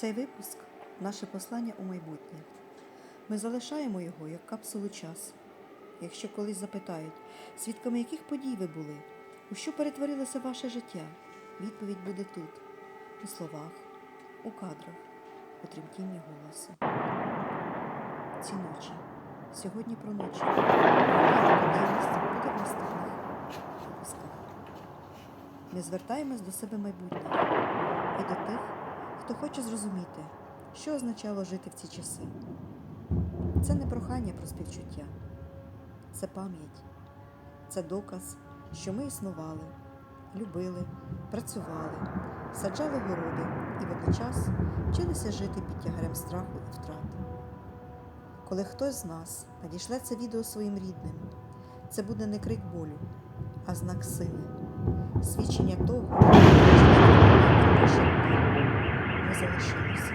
Цей випуск наше послання у майбутнє. Ми залишаємо його як капсулу часу. Якщо колись запитають, свідками яких подій ви були, у що перетворилося ваше життя, відповідь буде тут, у словах, у кадрах, у тремтінні голосу. Ці ночі. Сьогодні про ночі. Буде наступних випусках. Ми звертаємось до себе майбутнього і до тих, хто хоче зрозуміти, що означало жити в ці часи. Це не прохання про співчуття, це пам'ять, це доказ, що ми існували, любили, працювали, саджали городи і водночас вчилися жити під тягарем страху і втрат. Коли хтось з нас надішле це відео своїм рідним, це буде не крик болю, а знак сили, свідчення того, що ми залишилися.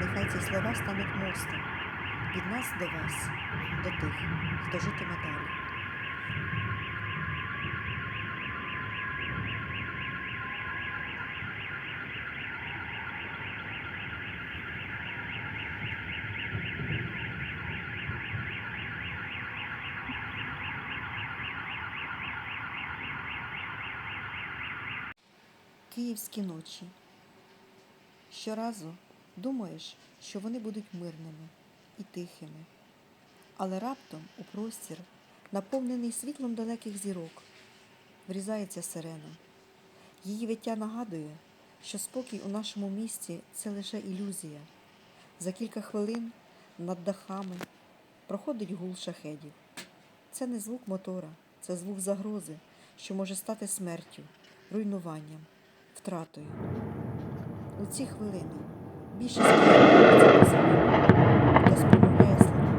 Нехай ці слова стануть від нас до вас, до тих, хто житиме далі. Київські ночі. Щоразу думаєш, що вони будуть мирними і тихими, але раптом у простір, наповнений світлом далеких зірок, врізається сирена. Її виття нагадує, що спокій у нашому місті це лише ілюзія. За кілька хвилин над дахами проходить гул шахедів. Це не звук мотора, це звук загрози, що може стати смертю, руйнуванням, втратою. У ці хвилини більшість київляться по. Хтось промовляє слова,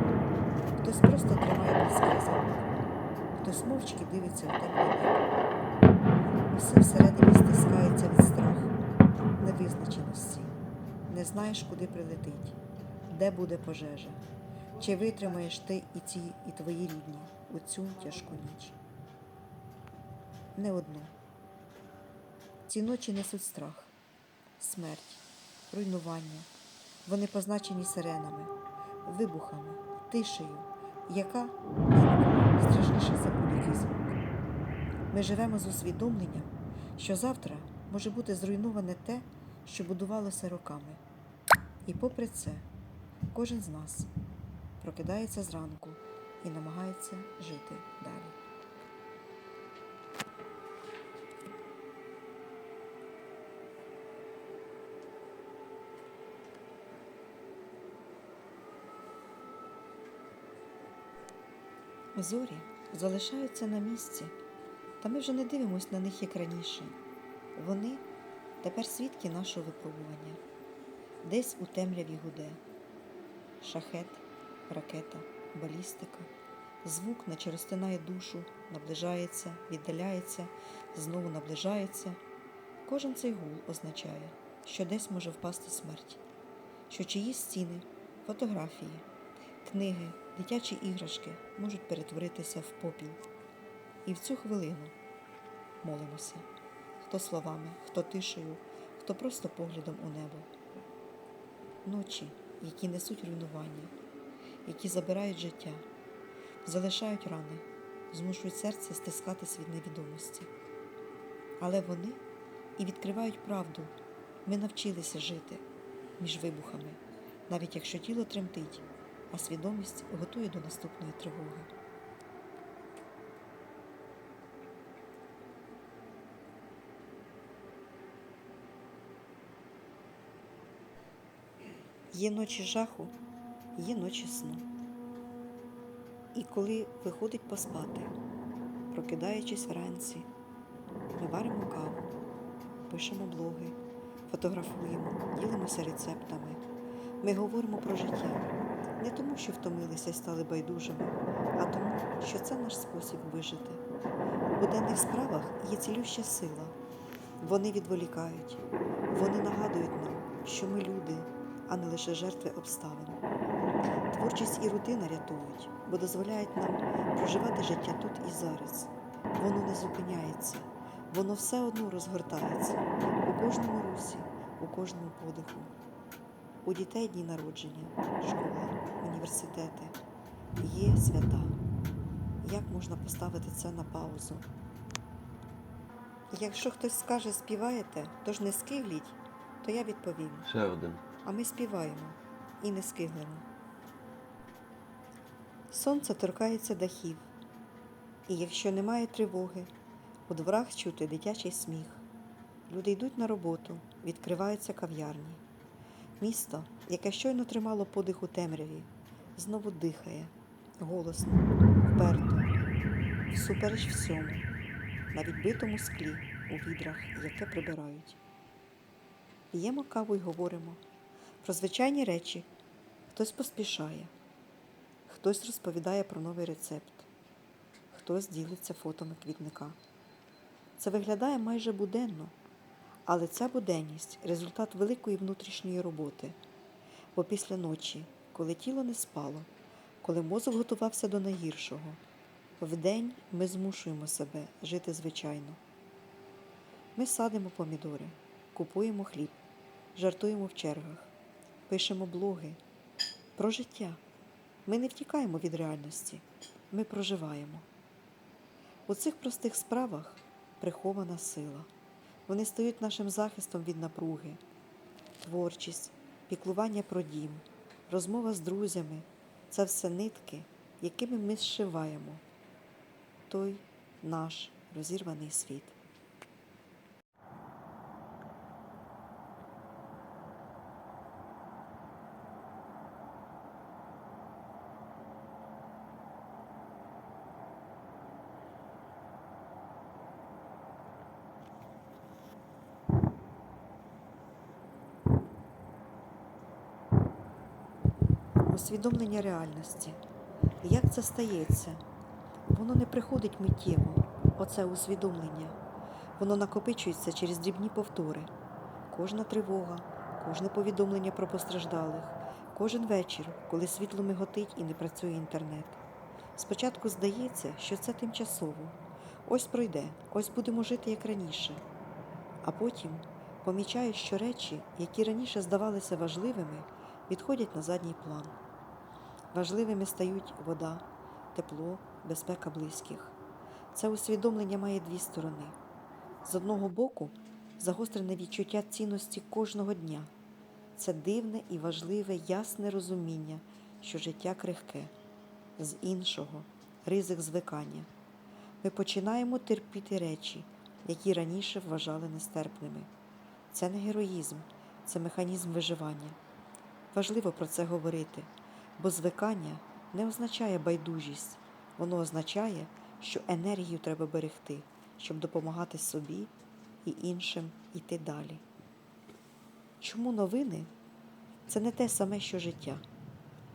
хтось просто тримає близький звук, хтось мовчки дивиться в тепле небо. Усе всередині стискається від страху, невизначеності. Не знаєш, куди прилетить, де буде пожежа, чи витримаєш ти і ці, і твої рідні у цю тяжку ніч. Не одну. Ці ночі несуть страх, смерть, руйнування. Вони позначені сиренами, вибухами, тишею, яка страшніша за будь-який звук. Ми живемо з усвідомленням, що завтра може бути зруйноване те, що будувалося роками. І попри це, кожен з нас прокидається зранку і намагається жити далі. Зорі залишаються на місці, та ми вже не дивимось на них як раніше. Вони тепер свідки нашого випробування. Десь у темряві гуде. Шахет, ракета, балістика. Звук, наче розтинає душу, наближається, віддаляється, знову наближається. Кожен цей гул означає, що десь може впасти смерть, що чиїсь стіни, фотографії, книги, дитячі іграшки можуть перетворитися в попіл. І в цю хвилину молимося, хто словами, хто тишею, хто просто поглядом у небо. Ночі, які несуть руйнування, які забирають життя, залишають рани, змушують серце стискатись від невідомості. Але вони і відкривають правду. Ми навчилися жити між вибухами, навіть якщо тіло тремтить, а свідомість готує до наступної тривоги. Є ночі жаху, є ночі сну. І коли виходить поспати, прокидаючись вранці, ми варимо каву, пишемо блоги, фотографуємо, ділимося рецептами. Ми говоримо про життя не тому, що втомилися і стали байдужими, а тому, що це наш спосіб вижити. У буденних справах є цілюща сила. Вони відволікають, вони нагадують нам, що ми люди, а не лише жертви обставин. Творчість і рутина рятують, бо дозволяють нам проживати життя тут і зараз. Воно не зупиняється, воно все одно розгортається у кожному русі, у кожному подиху. У дітей дні народження, школа, університети. Є свята. Як можна поставити це на паузу? Якщо хтось скаже співаєте, то ж не скигліть, то я відповім. Ще один. А ми співаємо і не скиглимо. Сонце торкається дахів, і якщо немає тривоги, у дворах чути дитячий сміх. Люди йдуть на роботу, відкриваються кав'ярні. Місто, яке щойно тримало подих у темряві, знову дихає, голосно, вперто, всупереч всьому, на відбитому склі у відрах, яке прибирають. П'ємо каву й говоримо про звичайні речі. Хтось поспішає, хтось розповідає про новий рецепт, хтось ділиться фотами квітника. Це виглядає майже буденно, але ця буденність результат великої внутрішньої роботи. Бо після ночі, коли тіло не спало, коли мозок готувався до найгіршого, вдень ми змушуємо себе жити звичайно. Ми садимо помідори, купуємо хліб, жартуємо в чергах, пишемо блоги про життя. Ми не втікаємо від реальності, ми проживаємо. У цих простих справах прихована сила. Вони стають нашим захистом від напруги, творчість, піклування про дім, розмова з друзями це все нитки, якими ми зшиваємо той наш розірваний світ. Усвідомлення реальності. Як це стається? Воно не приходить миттєво, оце усвідомлення. Воно накопичується через дрібні повтори. Кожна тривога, кожне повідомлення про постраждалих, кожен вечір, коли світло миготить і не працює інтернет. Спочатку здається, що це тимчасово. Ось пройде, ось будемо жити як раніше. А потім помічаєш, що речі, які раніше здавалися важливими, відходять на задній план. Важливими стають вода, тепло, безпека близьких. Це усвідомлення має дві сторони. З одного боку, загострене відчуття цінності кожного дня. Це дивне і важливе ясне розуміння, що життя крихке. З іншого ризик звикання. Ми починаємо терпіти речі, які раніше вважали нестерпними. Це не героїзм, це механізм виживання. Важливо про це говорити, бо звикання не означає байдужість, воно означає, що енергію треба берегти, щоб допомагати собі і іншим йти далі. Чому новини це не те саме, що життя?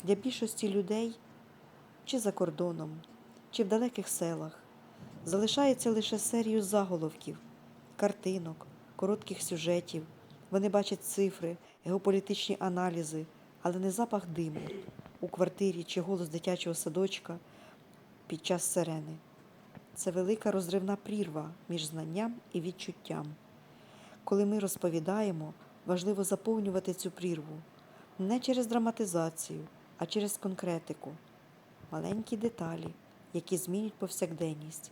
Для більшості людей, чи за кордоном, чи в далеких селах, залишається лише серію заголовків, картинок, коротких сюжетів. Вони бачать цифри, геополітичні аналізи, але не запах диму у квартирі чи голос дитячого садочка під час сирени. Це велика розривна прірва між знанням і відчуттям. Коли ми розповідаємо, важливо заповнювати цю прірву не через драматизацію, а через конкретику, маленькі деталі, які змінюють повсякденність.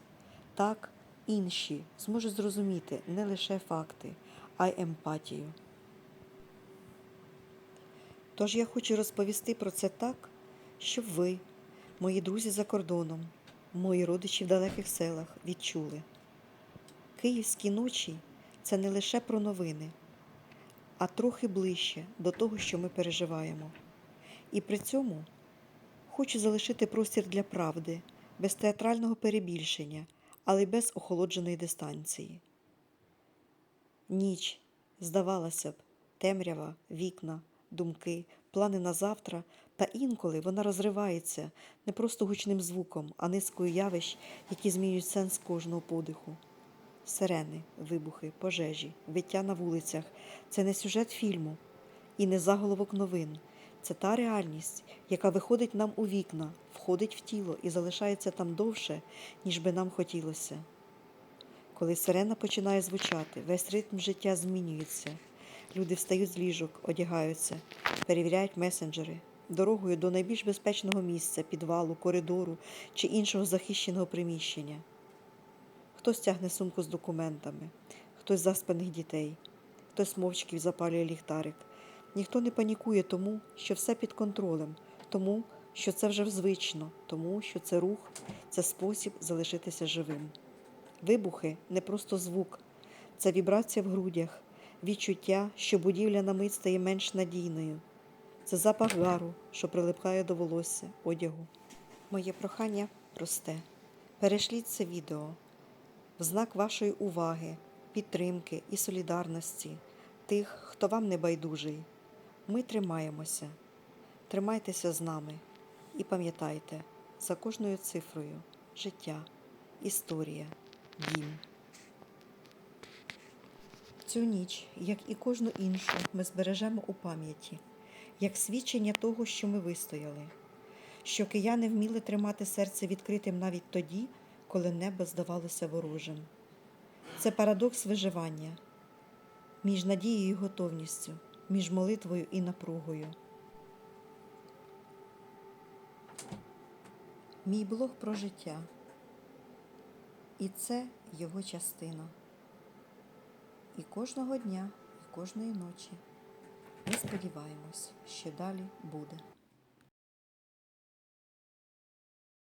Так інші зможуть зрозуміти не лише факти, а й емпатію. Тож я хочу розповісти про це так, щоб ви, мої друзі за кордоном, мої родичі в далеких селах відчули. Київські ночі це не лише про новини, а трохи ближче до того, що ми переживаємо. І при цьому хочу залишити простір для правди, без театрального перебільшення, але й без охолодженої дистанції. Ніч, здавалося б, темрява, вікна, думки, плани на завтра, та інколи вона розривається не просто гучним звуком, а низкою явищ, які змінюють сенс кожного подиху. Сирени, вибухи, пожежі, виття на вулицях це не сюжет фільму і не заголовок новин. Це та реальність, яка виходить нам у вікна, входить в тіло і залишається там довше, ніж би нам хотілося. Коли сирена починає звучати, весь ритм життя змінюється. Люди встають з ліжок, одягаються, перевіряють месенджери. Дорогою до найбільш безпечного місця, підвалу, коридору чи іншого захищеного приміщення. Хтось тягне сумку з документами, хтось заспаних дітей, хтось мовчки запалює ліхтарик. Ніхто не панікує тому, що все під контролем, тому, що це вже звично, тому, що це рух, це спосіб залишитися живим. Вибухи не просто звук, це вібрація в грудях, відчуття, що будівля на мить стає менш надійною. Це запах гару, що прилипкає до волосся, одягу. Моє прохання просте. Перешліть це відео в знак вашої уваги, підтримки і солідарності тих, хто вам не байдужий. Ми тримаємося. Тримайтеся з нами і пам'ятайте, за кожною цифрою життя, історія, дім. Цю ніч, як і кожну іншу, ми збережемо у пам'яті, як свідчення того, що ми вистояли, що кияни вміли тримати серце відкритим навіть тоді, коли небо здавалося ворожим. Це парадокс виживання між надією і готовністю, між молитвою і напругою. Мій блог про життя. І це його частина. І кожного дня, і кожної ночі ми сподіваємось, що далі буде.